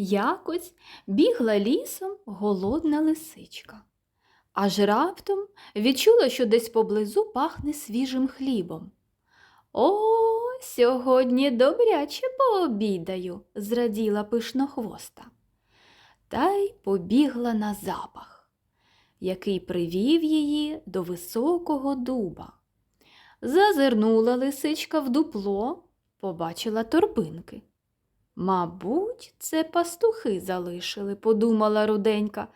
Якось бігла лісом голодна лисичка. Аж раптом відчула, що десь поблизу пахне свіжим хлібом. О, сьогодні добряче пообідаю, зраділа пишнохвоста. Та й побігла на запах, який привів її до високого дуба. Зазирнула лисичка в дупло, побачила торбинки. Мабуть, це пастухи залишили, подумала руденька,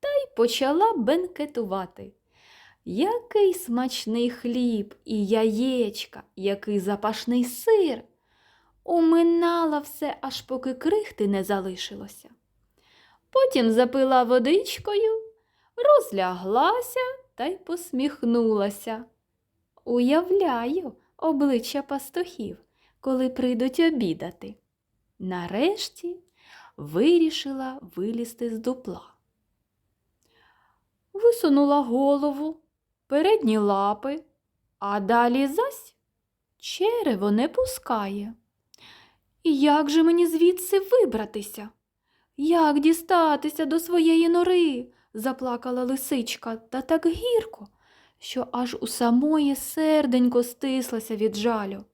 та й почала бенкетувати. Який смачний хліб і яєчка, який запашний сир. Уминала все, аж поки крихти не залишилося. Потім запила водичкою, розляглася та й посміхнулася. Уявляю обличчя пастухів, коли прийдуть обідати. Нарешті вирішила вилізти з дупла. Висунула голову, передні лапи, а далі зась черево не пускає. І як же мені звідси вибратися? Як дістатися до своєї нори? заплакала лисичка, та так гірко, що аж у самої серденько стислася від жалю.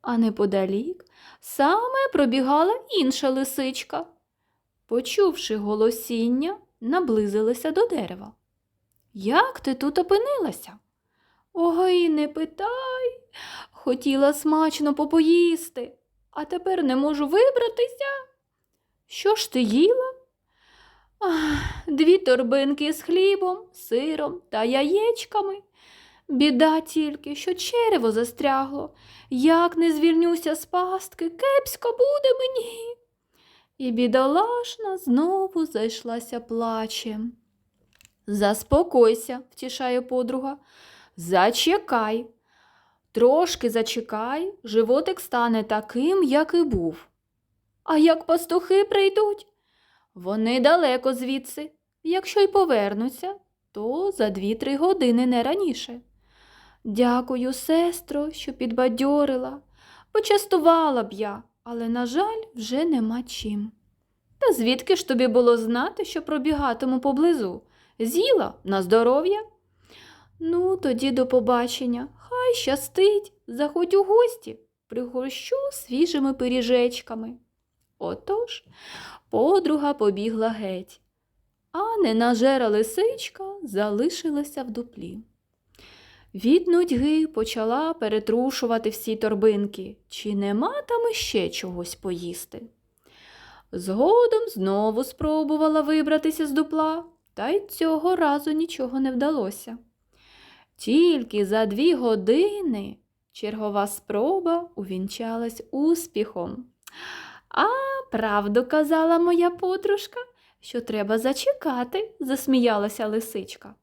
А неподалік саме пробігала інша лисичка. Почувши голосіння, наблизилася до дерева. Як ти тут опинилася? Ой, не питай. Хотіла смачно попоїсти, а тепер не можу вибратися. Що ж ти їла? Ах, дві торбинки з хлібом, сиром та яєчками. Біда тільки, що черево застрягло. Як не звільнюся з пастки, кепсько буде мені. І бідолашна знову зайшлася плачем. Заспокойся, втішає подруга. Зачекай. Трошки зачекай, животик стане таким, як і був. А як пастухи прийдуть? Вони далеко звідси. Якщо й повернуться, то за дві-три години не раніше. Дякую, сестро, що підбадьорила. Почастувала б я, але, на жаль, вже нема чим. Та звідки ж тобі було знати, що пробігатиму поблизу? З'їла на здоров'я? Ну, тоді до побачення. Хай щастить, заходь у гості, пригощу свіжими пиріжечками. Отож, подруга побігла геть, а ненажера лисичка залишилася в дуплі. Від нудьги почала перетрушувати всі торбинки, чи нема там іще чогось поїсти. Згодом знову спробувала вибратися з дупла, та й цього разу нічого не вдалося. Тільки за дві години чергова спроба увінчалась успіхом. А правду казала моя подружка, що треба зачекати, засміялася лисичка.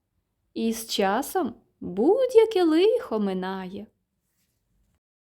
І з часом будь-яке лихо минає.